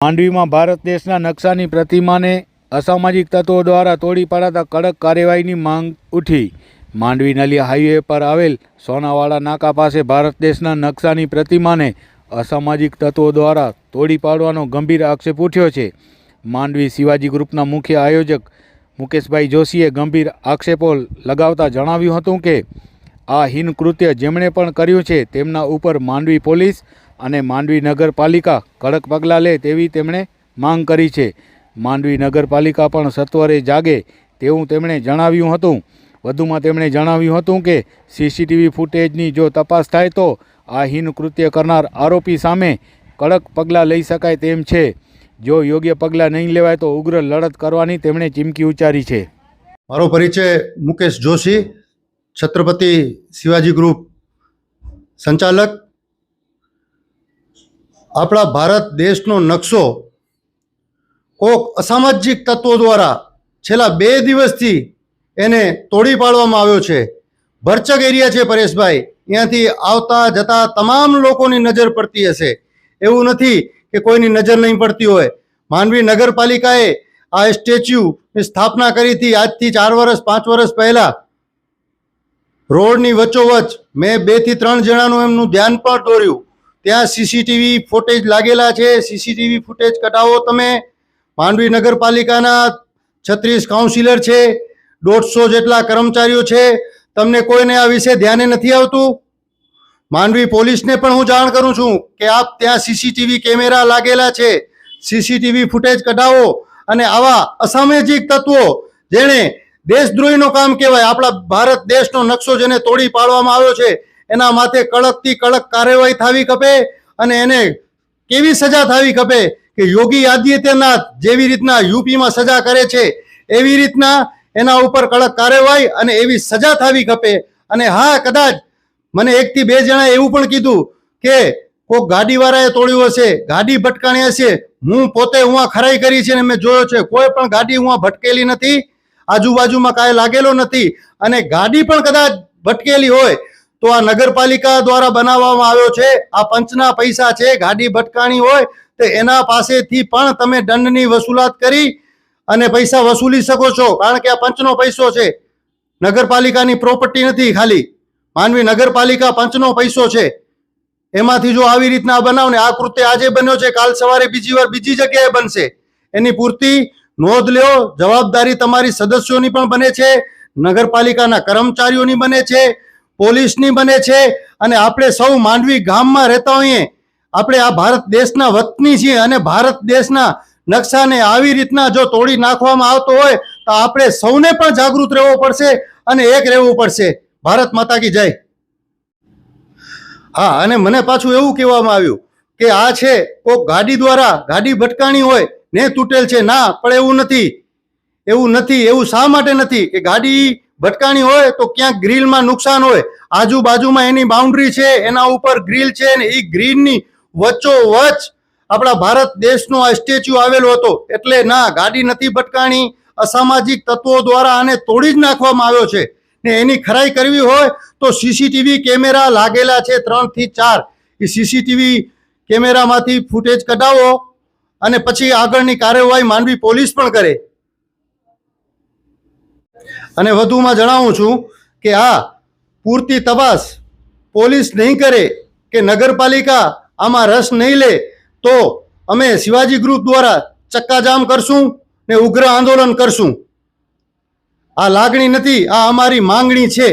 માંડવીમાં ભારત દેશના નકશાની પ્રતિમાને અસામાજિક તત્વો દ્વારા તોડી પડાતા કડક કાર્યવાહીની માંગ ઉઠી. માંડવી નલિયા હાઈવે પર આવેલ સોનાવાડા નાકા પાસે ભારત દેશના નકશાની પ્રતિમાને અસામાજિક તત્વો દ્વારા તોડી પાડવાનો ગંભીર આક્ષેપ ઉઠ્યો છે. માંડવી શિવાજી ગ્રુપના મુખ્ય આયોજક મુકેશભાઈ જોશીએ ગંભીર આક્ષેપો લગાવતા જણાવ્યું હતું કે, આ હીન કૃત્ય જેમણે પણ કર્યું છે, તેમના ઉપર માંડવી પોલીસ અને માંડવી નગરપાલિકા કડક પગલાં લે તેવી તેમણે માંગ કરી છે. માંડવી નગરપાલિકા પણ સત્વરે જાગે તેવું તેમણે જણાવ્યું હતું. વધુમાં તેમણે જણાવ્યું હતું કે, સીસીટીવી ફૂટેજની જો તપાસ થાય તો આ હીન કૃત્ય કરનાર આરોપી સામે કડક પગલાં લઈ શકાય તેમ છે. જો યોગ્ય પગલાં નહીં લેવાય તો ઉગ્ર લડત કરવાની તેમણે ચીમકી ઉચ્ચારી છે. મારો પરિચય મુકેશ જોશી, છત્રપતિ શિવાજી ગ્રુપ સંચાલક આપણા ભારત દેશનો નકશો કોક અસામાજિક તત્વો દ્વારા છેલ્લા બે દિવસથી એને તોડી પાડવામાં આવ્યો છે. ભરચક એરિયા છે પરેશભાઈ. ત્યાંથી આવતા જતા તમામ લોકોની નજર પડતી હશે. એવું નથી કે કોઈની નજર નહીં પડતી હોય. માંડવી નગરપાલિકાએ આ સ્ટેચ્યુની સ્થાપના કરી હતી આજથી ચાર વર્ષ પાંચ વર્ષ પહેલા. રોડની વચ્ચોવચ મેં બેથી ત્રણ જણાનું એમનું ધ્યાન પણ દોર્યું. ત્યાં સીસીટીવી ફૂટેજ લાગેલા છે. સીસીટીવી ફૂટેજ કઢાવો તમે. માંડવી નગરપાલિકાના છત્રીસ કાઉન્સિલર છે. દોઢસો જેટલા કર્મચારીઓ છે. તમને કોઈને આ વિશે ધ્યાને નથી આવતું? માંડવી પોલીસને પણ હું જાણ કરું છું કે આપ ત્યાં સીસીટીવી કેમેરા લાગેલા છે. સીસીટીવી ફૂટેજ કઢાવો અને આવા અસામાજિક તત્વો જેણે દેશદ્રોહીનું કામ કહેવાય, આપણા ભારત દેશનો નકશો જેને તોડી પાડવામાં આવ્યો છે એના માથે કડકથી કડક કાર્યવાહી થવી ખપે અને એને કેવી સજા થવી ખપે કે યોગી આદિત્યનાથ જેવી રીતના યુપીમાં સજા કરે છે, એવી રીતના એના ઉપર કડક કાર્યવાહી અને એવી સજા થવી ખપે. અને હા, કદાચ મને એકથી બે જણા એવું પણ કીધું કે કોઈક ગાડીવાળાએ તોડ્યું હશે, ગાડી ભટકાણી હશે, હું પોતે હું ખરાઈ કરી છે ને મેં જોયો છે, કોઈ પણ ગાડી હું ભટકેલી નથી, આજુબાજુમાં કાંઈ લાગેલો નથી. અને ગાડી પણ કદાચ ભટકેલી હોય તો આ નગરપાલિકા દ્વારા બનાવવામાં આવ્યો છે. આ પંચના પૈસા છે, ગાડી ભટકાણી હોય તો એના પાસેથી પણ તમે દંડની વસૂલાત કરી અને પૈસા વસૂલી શકો છો. કારણ કે આ પંચનો પૈસો છે. નગરપાલિકાની પ્રોપર્ટી નથી ખાલી. માનવી નગરપાલિકા પંચનો પૈસો છે. એમાંથી જો આવી રીતના બનાવ ને આ કૃત્ય આજે બન્યો છે. કાલ સવારે બીજી વાર બીજી જગ્યાએ બનશે. એની પૂરતી નોંધ લ્યો. જવાબદારી તમારી સદસ્યોની પણ બને છે. નગરપાલિકાના કર્મચારીઓની બને છે. પોલીસની બને છે અને આપણે સૌ માંડવી ગામમાં રહેતા હોઈએ, આપણે આ ભારત દેશના વતની છીએ અને ભારત દેશના નકશાને આવી રીતના જો તોડી નાખવામાં આવતો હોય, તો આપણે સૌને પણ જાગૃત રહેવું પડશે અને એક રહેવું પડશે. ભારત માતા કી જય. હા, અને મને પાછું એવું કહેવામાં આવ્યું કે આ છે કોઈક ગાડી દ્વારા ગાડી ભટકાણી હોય, ને તૂટેલ છે. ના, પણ એવું નથી. એવું નથી, એવું શા માટે નથી? કે ગાડી ભટકાણી હોય તો ક્યાંક ગ્રીલમાં નુકસાન હોય. આજુબાજુમાં એની બાઉન્ડ્રી છે, એના ઉપર ગ્રીલ છે ને એ ગ્રીલની વચ્ચોવચ આપણા ભારત દેશનો આ સ્ટેચ્યુ આવેલો હતો. એટલે ના, ગાડી નથી ભટકાણી, અસામાજિક તત્વો દ્વારા આને તોડી જ નાખવામાં આવ્યો છે. ને એની ખરાઈ કરવી હોય તો સીસીટીવી કેમેરા લાગેલા છે ત્રણથી ચાર. એ સીસીટીવી કેમેરામાંથી ફૂટેજ કઢાવો અને પછી આગળની કાર્યવાહી માંડવી પોલીસ પણ કરે. અને વધુમાં જણાવું છું કે આ પૂરતી તપાસ પોલીસ નહીં કરે કે નગરપાલિકા આમાં રસ નહીં લે, તો અમે શિવાજી ગ્રુપ દ્વારા ચક્કાજામ કરશું ને ઉગ્ર આંદોલન કરશું. આ લાગણી નથી, આ અમારી માંગણી છે.